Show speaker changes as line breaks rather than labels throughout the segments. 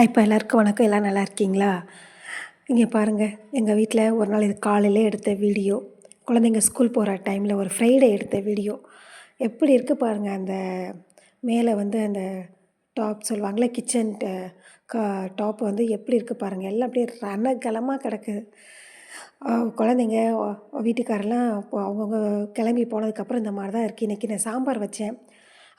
Hi இப்போ எல்லாருக்கும் வணக்கம். எல்லாம் நல்லா இருக்கீங்களா? இங்கே பாருங்கள் எங்கள் வீட்டில் ஒரு நாள் இது காலையிலே எடுத்த வீடியோ. குழந்தைங்க ஸ்கூல் போகிற டைமில் ஒரு ஃப்ரைடே எடுத்த வீடியோ. எப்படி இருக்குது பாருங்கள் அந்த மேலே வந்து அந்த டாப் சொல்லுவாங்களே கிச்சன் கா டாப் வந்து எப்படி இருக்குது பாருங்கள் எல்லாம் அப்படியே ரணகலமாக கிடக்குது. குழந்தைங்க வீட்டுக்காரெல்லாம் அவங்கவுங்க கிளம்பி போனதுக்கப்புறம் இந்த மாதிரி தான் இருக்குது இன்றைக்கி நான் சாம்பார் வச்சேன்.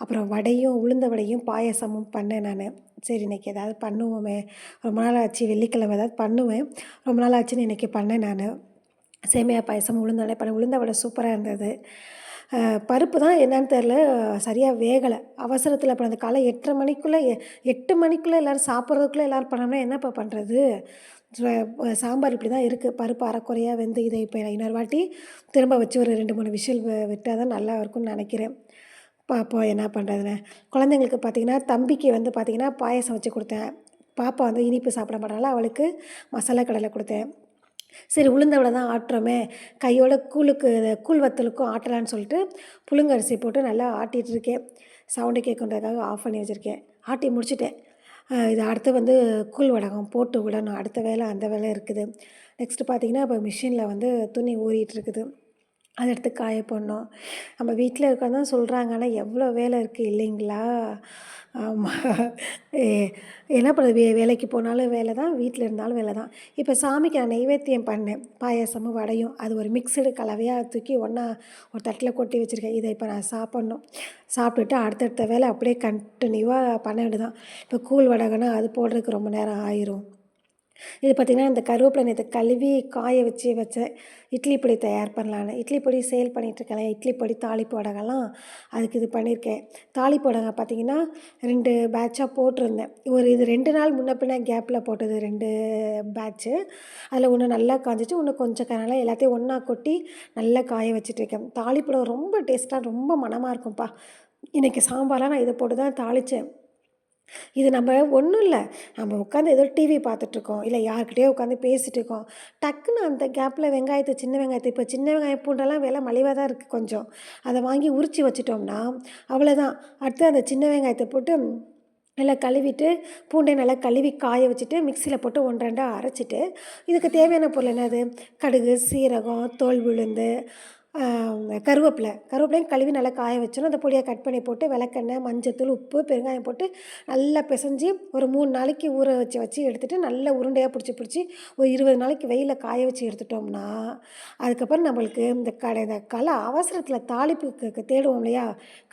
அப்புறம் வடையும் உளுந்த வடையும் பாயசமும் பண்ணேன் நான். சரி இன்றைக்கி ஏதாவது பண்ணுவோமே. ரொம்ப நாள் ஆச்சு வெள்ளிக்கிழமை ஏதாவது பண்ணுவேன். ரொம்ப நாள் ஆச்சுன்னு இன்றைக்கி பண்ணேன் நான். சேமியா பாயசம் உளுந்த வடை பண்ண உளுந்த வடை சூப்பராக இருந்தது. பருப்பு தான் என்னன்னு தெரில சரியாக வேகலை. அவசரத்தில் இப்போ அந்த காலை எட்டரை மணிக்குள்ளே எட்டு மணிக்குள்ளே எல்லோரும் சாப்பிட்றதுக்குள்ளே எல்லோரும் பண்ணோம்னா என்னப்பா பண்ணுறது சாம்பார் இப்படி தான் இருக்குது பருப்பு அரைக்குறையாக வெந்து இதை இப்போ இன்னொரு வாட்டி திரும்ப வச்சு ஒரு ரெண்டு மூணு விஷில் விட்டால் தான் நல்லா இருக்கும்னு நினைக்கிறேன். பார்ப்போம் என்ன பண்ணுறதுன்னு குழந்தைங்களுக்கு பார்த்திங்கன்னா தம்பிக்கு வந்து பார்த்திங்கன்னா பாயசம் வச்சு கொடுத்தேன். பாப்பா வந்து இனிப்பு சாப்பிட மாட்டாங்களா அவளுக்கு மசாலா கடலை கொடுத்தேன். சரி உளுந்த விட தான் ஆட்டுறோமே. கையோட கூழுக்கு கூழ் வத்தலுக்கும் ஆட்டலான்னு சொல்லிட்டு புழுங்கரிசி போட்டு நல்லா ஆட்டிகிட்டு இருக்கேன். சவுண்டு கேட்குன்றதுக்காக ஆஃப் பண்ணி வச்சுருக்கேன். ஆட்டி முடிச்சுட்டேன். இது அடுத்து வந்து கூழ் வடகம் போட்டு விடணும். அடுத்த வேலை அந்த வேலை இருக்குது. நெக்ஸ்ட்டு பார்த்திங்கன்னா இப்போ மிஷினில் வந்து துணி ஊறிட்டு இருக்குது. அதை எடுத்து காய போடணும். நம்ம வீட்டில் இருக்கிறது தான் சொல்கிறாங்க ஆனால் எவ்வளோ வேலை இருக்குது இல்லைங்களா? ஆமாம் என்ன பண்ணுறது? வே வேலைக்கு போனாலும் வேலை தான் வீட்டில் இருந்தாலும் வேலை தான். இப்போ சாமிக்கு நான் நைவேத்தியம் பண்ணேன். பாயாசமும் வடையும். அது ஒரு மிக்சடு கலவையாக தூக்கி ஒன்றா ஒரு தட்டில் கொட்டி வச்சுருக்கேன். இதை இப்போ நான் சாப்பிட்ணும். சாப்பிட்டுட்டு அடுத்தடுத்த வேலை அப்படியே கண்டினியூவாக பண்ண வேண்டியதான் இப்போ கூழ் வடகனா அது போடுறதுக்கு ரொம்ப நேரம் ஆயிரும். இது பார்த்திங்கன்னா இந்த கருவேப்பிலை நேற்று கழுவி காய வச்சு வச்சேன் இட்லி பொடி தயார் பண்ணலான்னு இட்லி பொடி சேல் பண்ணிகிட்ருக்கேன் இட்லி பொடி தாளிப்பு வடகெல்லாம் அதுக்கு இது பண்ணியிருக்கேன் தாளிப்பு வடகை பார்த்திங்கன்னா ரெண்டு பேட்சாக போட்டிருந்தேன். ஒரு இது ரெண்டு நாள் முன்ன பின்ன கேப்பில் போட்டது ரெண்டு பேட்ச்சு அதில் ஒன்று நல்லா காஞ்சிச்சு ஒன்று கொஞ்சம் கனால எல்லாத்தையும் ஒன்றா கொட்டி நல்லா காய வச்சுட்ருக்கேன் தாளிப்பு ரொம்ப டேஸ்ட்டாக ரொம்ப மனமாக இருக்கும்ப்பா இன்றைக்கி சாம்பாராக நான் இதை போட்டு தான் தாளித்தேன் இது நம்ம ஒன்றும் இல்லை. நம்ம உட்காந்து ஏதோ டிவி பார்த்துட்ருக்கோம். இல்லை யார்கிட்டயோ உட்காந்து பேசிகிட்டு இருக்கோம் டக்குன்னு அந்த கேப்பில் வெங்காயத்தை சின்ன வெங்காயத்தை இப்போ சின்ன வெங்காயம் பூண்டெல்லாம் விலை மலிவாக தான் இருக்குது கொஞ்சம். அதை வாங்கி உரித்து வச்சிட்டோம்னா அவ்வளோதான் அடுத்து அந்த சின்ன வெங்காயத்தை போட்டு நல்லா கழுவிட்டு பூண்டை நல்லா கழுவி காய வச்சுட்டு மிக்சியில் போட்டு ஒன்று ரெண்டாக அரைச்சிட்டு இதுக்கு தேவையான பொருள் என்னது? கடுகு சீரகம் தோல் விழுந்து கருவேப்பிலை. கருவேப்பிலையும் கழுவி நல்லா காய வச்சிடணும். அந்த பொடியை கட் பண்ணி போட்டு விளக்கெண்ணெய் மஞ்சத்தூள் உப்பு பெருங்காயம் போட்டு நல்லா பிசைஞ்சு ஒரு மூணு நாளைக்கு ஊற வச்சு வச்சு எடுத்துகிட்டு நல்லா உருண்டையாக பிடிச்சி பிடிச்சி ஒரு இருபது நாளைக்கு வெயிலில் காய வச்சு எடுத்துட்டோம்னா அதுக்கப்புறம் நம்மளுக்கு இந்த கடை இந்த கலை அவசரத்தில் தாளிப்புக்கு தேடுவோம் இல்லையா?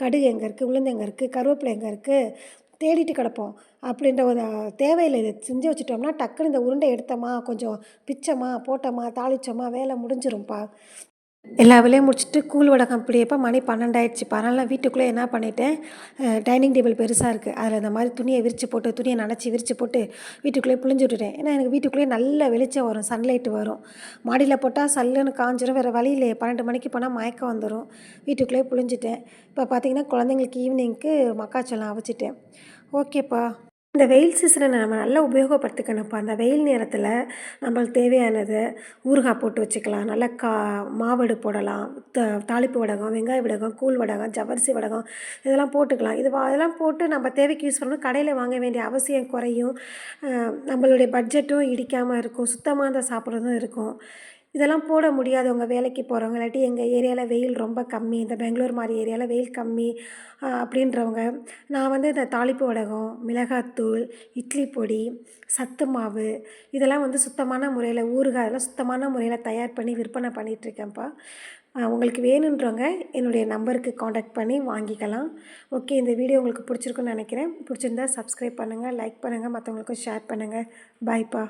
கடுகு எங்கே இருக்குது உளுந்து எங்கே இருக்குது கருவேப்பிலை எங்கே இருக்குது தேடிட்டு கிடப்போம். அப்படின்ற ஒரு தேவையில்லை. இதை செஞ்சு வச்சுட்டோம்னா டக்குன்னு இந்த உருண்டை எடுத்தோமா கொஞ்சம் பிச்சமா போட்டோமா தாளித்தோமா வேலை முடிஞ்சிரும்ப்பா எல்லா வேலையும் முடிச்சுட்டு கூழ் வடகம் பிடியப்போ மணி பன்னெண்டாயிடுச்சு. அதனால் வீட்டுக்குள்ளே என்ன பண்ணிட்டேன்? டைனிங் டேபிள் பெருசாக இருக்குது அதில் இந்த மாதிரி துணியை விரித்து போட்டு துணியை நனைச்சி விரித்து போட்டு வீட்டுக்குள்ளேயே புழிஞ்சு விட்டுட்டேன். ஏன்னா எனக்கு வீட்டுக்குள்ளேயே நல்ல வெளிச்சம் வரும் சன்லைட்டு வரும். மாடியில் போட்டால் சல்லுன்னு காஞ்சிரும். வேறு வழியிலே பன்னெண்டு மணிக்கு போனால் மயக்கம் வந்துடும் வீட்டுக்குள்ளேயே புழிஞ்சிட்டேன். இப்போ பார்த்தீங்கன்னா குழந்தைங்களுக்கு ஈவினிங்க்கு மக்காச்சோளம் அவிச்சிட்டேன். ஓகேப்பா. இந்த வெயில் சீசனை நம்ம நல்லா உபயோகப்படுத்திக்கணும்ப்பா. அந்த வெயில் நேரத்தில் நம்மளுக்கு தேவையானது ஊறுகாய் போட்டு வச்சுக்கலாம். நல்லா கா மாவடு போடலாம். த தாளிப்பு வடகம் வெங்காய வடகம் கூழ் வடகம் ஜவரிசி வடகம் இதெல்லாம் போட்டுக்கலாம். இது அதெல்லாம் போட்டு நம்ம தேவைக்கு யூஸ் பண்ணணும். கடையில் வாங்க வேண்டிய அவசியம் குறையும். நம்மளுடைய பட்ஜெட்டும் இடிக்காமல் இருக்கும். சுத்தமாக தான் சாப்பிட்றதும் இருக்கும். இதெல்லாம் போட முடியாதவங்க வேலைக்கு போகிறவங்க இல்லாட்டி எங்கள் ஏரியாவில் வெயில் ரொம்ப கம்மி. இந்த பெங்களூர் மாதிரி ஏரியாவில் வெயில் கம்மி. அப்படின்றவங்க. நான் வந்து இந்த தாளிப்பு வடகம் மிளகாத்தூள் இட்லி பொடி சத்து மாவு இதெல்லாம் வந்து சுத்தமான முறையில் ஊறுகாய் அதெல்லாம் சுத்தமான முறையில் தயார் பண்ணி விற்பனை பண்ணிகிட்ருக்கேன்ப்பா உங்களுக்கு வேணுன்றவங்க என்னுடைய நம்பருக்கு காண்டாக்ட் பண்ணி வாங்கிக்கலாம். ஓகே இந்த வீடியோ உங்களுக்கு பிடிச்சிருக்குன்னு நினைக்கிறேன். பிடிச்சிருந்தா சப்ஸ்கிரைப் பண்ணுங்கள் லைக் பண்ணுங்கள் மற்றவங்களுக்கும் ஷேர் பண்ணுங்கள் பாய்ப்பா